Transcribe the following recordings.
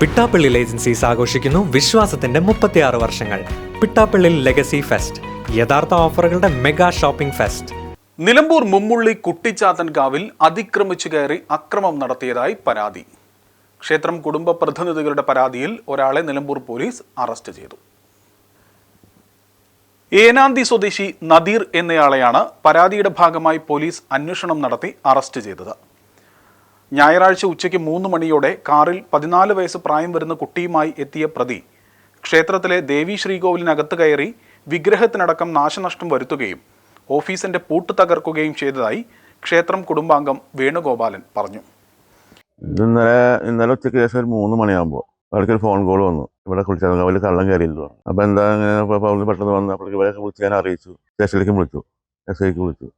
Pittappilly agencies ആഘോഷിക്കുന്നു വിശ്വാസത്തിന്റെ മുപ്പത്തിയാറ് വർഷങ്ങൾ. പിട്ടാപ്പള്ളി ലെഗസി ഫെസ്റ്റ് യഥാർത്ഥ ഓഫറുകളുടെ mega shopping fest. Nilambur Mummulli കുട്ടിച്ചാത്തൻകാവിൽ അതിക്രമിച്ചു കയറി അക്രമം നടത്തിയതായി പരാതി. ക്ഷേത്രം കുടുംബ പ്രതിനിധികളുടെ പരാതിയിൽ ഒരാളെ നിലമ്പൂർ പോലീസ് അറസ്റ്റ് ചെയ്തു. ഏനാന്തി സ്വദേശി നദീർ എന്നയാളെയാണ് പരാതിയുടെ ഭാഗമായി പോലീസ് അന്വേഷണം നടത്തി അറസ്റ്റ് ചെയ്തത്. ഞായറാഴ്ച ഉച്ചയ്ക്ക് മൂന്ന് മണിയോടെ കാറിൽ പതിനാല് വയസ്സ് പ്രായം വരുന്ന കുട്ടിയുമായി എത്തിയ പ്രതി. ക്ഷേത്രത്തിലെ ദേവി ശ്രീകോവിലിനകത്ത് കയറി വിഗ്രഹത്തിനടക്കം നാശനഷ്ടം വരുത്തുകയും ഓഫീസിന്റെ പൂട്ട് തകർക്കുകയും ചെയ്തതായി ക്ഷേത്രം കുടുംബാംഗം വേണുഗോപാലൻ പറഞ്ഞു. ഇന്നലെ ഇന്നലെ ഉച്ചയ്ക്ക് ശേഷം ഒരു മൂന്ന് മണിയാകുമ്പോൾ അവിടേക്ക് ഒരു ഫോൺ കോൾ വന്നു. ഇവിടെ കുളിച്ചാൽ കള്ളം കയറിയില്ല അപ്പോൾ എന്താ അങ്ങനെ പെട്ടെന്ന് വന്നു അപ്പോഴേക്ക് ഇവരെ വിളിച്ച് ഞാൻ അറിയിച്ചു. സ്റ്റേഷനിലേക്ക് വിളിച്ചു. എസ് ഐക്ക് വിളിച്ചു.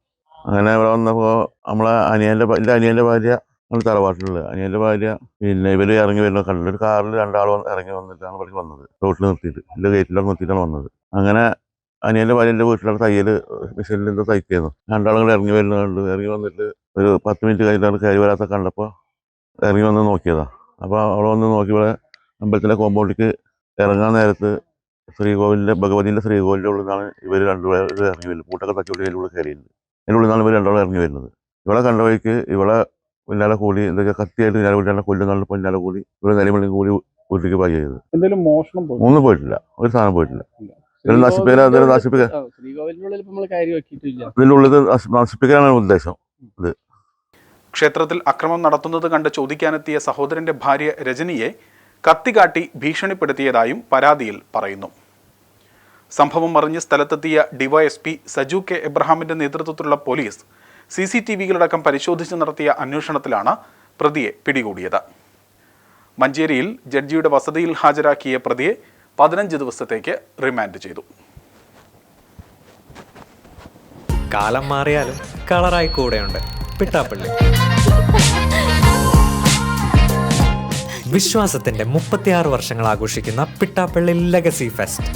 അങ്ങനെ ഇവിടെ വന്നപ്പോൾ നമ്മളെ അനിയന്റെ എന്റെ അനിയന്റെ ഭാര്യ നമ്മൾ തറവാട്ടിലുള്ള അനിയന്റെ ഭാര്യ പിന്നെ ഇവർ ഇറങ്ങി വരുന്ന കണ്ടു ഒരു കാറിൽ രണ്ടാൾ ഇറങ്ങി വന്നിട്ടാണ് ഇവിടെ വന്നത്. റോട്ടിൽ നിർത്തിയിട്ട്. എന്റെ ഗേറ്റിലൊക്കെ നിർത്തിയിട്ടാണ് വന്നത്. അങ്ങനെ അനിയന്റെ ഭാര്യ എന്റെ വീട്ടിലാണ് തയ്യൽ മെഷീനിൽ തയ്ക്കുന്നു രണ്ടാളുകൾ ഇറങ്ങി വരുന്ന കണ്ടു ഇറങ്ങി വന്നിട്ട് ഒരു പത്ത് മിനിറ്റ് കഴിഞ്ഞിട്ടാണ് കയറി വരാത്ത കണ്ടപ്പോൾ ഇറങ്ങി വന്ന് നോക്കിയതാ. അപ്പോൾ അവിടെ വന്ന് നോക്കി ഇവിടെ അമ്പലത്തിലെ കോമ്പൗണ്ടിലേക്ക് ഇറങ്ങാൻ നേരത്ത് ശ്രീകോവിലിന്റെ ഭഗവതിന്റെ ശ്രീകോവിലിന്റെ ഉള്ളിൽ നിന്നാണ് ഇവർ രണ്ടുപേർ ഇറങ്ങി വരുന്നത്. പൂട്ടൊക്കെ തച്ചുകൊണ്ട് അതിന്റെ ഉള്ളിൽ കയറിയിട്ടുണ്ട്. അതിന്റെ ഉള്ളിൽ നിന്നാണ് ഇവർ രണ്ടാളും ഇറങ്ങി വരുന്നത്. ഇവളെ കണ്ട വഴിക്ക് ഇവളെ പിന്നാലെ കൂടി എന്തൊക്കെ കത്തിയായിട്ട് പിന്നാലെ കൂടി എന്നെ കൊല്ലുന്നുള്ള പിന്നാലെ കൂടി ഇവിടെ നിലമണി കൂടി വീട്ടിലേക്ക് പായി ചെയ്തത്. എന്തെങ്കിലും മോഷണം പോയി ഒന്നും പോയിട്ടില്ല. ഒരു സാധനം പോയിട്ടില്ല. നശിപ്പിക്കാൻ എന്തെങ്കിലും നശിപ്പിക്കാൻ നശിപ്പിക്കാനാണ് ഉദ്ദേശം. ക്ഷേത്രത്തിൽ അക്രമം നടത്തുന്നത് കണ്ട് ചോദിക്കാനെത്തിയ സഹോദരന്റെ ഭാര്യ രജനിയെ കത്തികാട്ടി ഭീഷണിപ്പെടുത്തിയതായും പരാതിയിൽ പറയുന്നു. സംഭവം അറിഞ്ഞ് സ്ഥലത്തെത്തിയ ഡിവൈഎസ്പി സജു കെ എബ്രഹാമിന്റെ നേതൃത്വത്തിലുള്ള പോലീസ് സി സി ടി വികളടക്കം പരിശോധിച്ച് നടത്തിയ അന്വേഷണത്തിലാണ് പ്രതിയെ പിടികൂടിയത്. മഞ്ചേരിയിൽ ജഡ്ജിയുടെ വസതിയിൽ ഹാജരാക്കിയ പ്രതിയെ പതിനഞ്ച് ദിവസത്തേക്ക് റിമാൻഡ് ചെയ്തു. കാലം മാറിയാലും കളറായി കൂടെയുണ്ട്. പിട്ടാപ്പള്ളി. വിശ്വാസത്തിന്റെ മുപ്പത്തിയാറ് വർഷങ്ങൾ ആഘോഷിക്കുന്ന പിട്ടാപ്പള്ളി ലെഗസി ഫെസ്റ്റ്.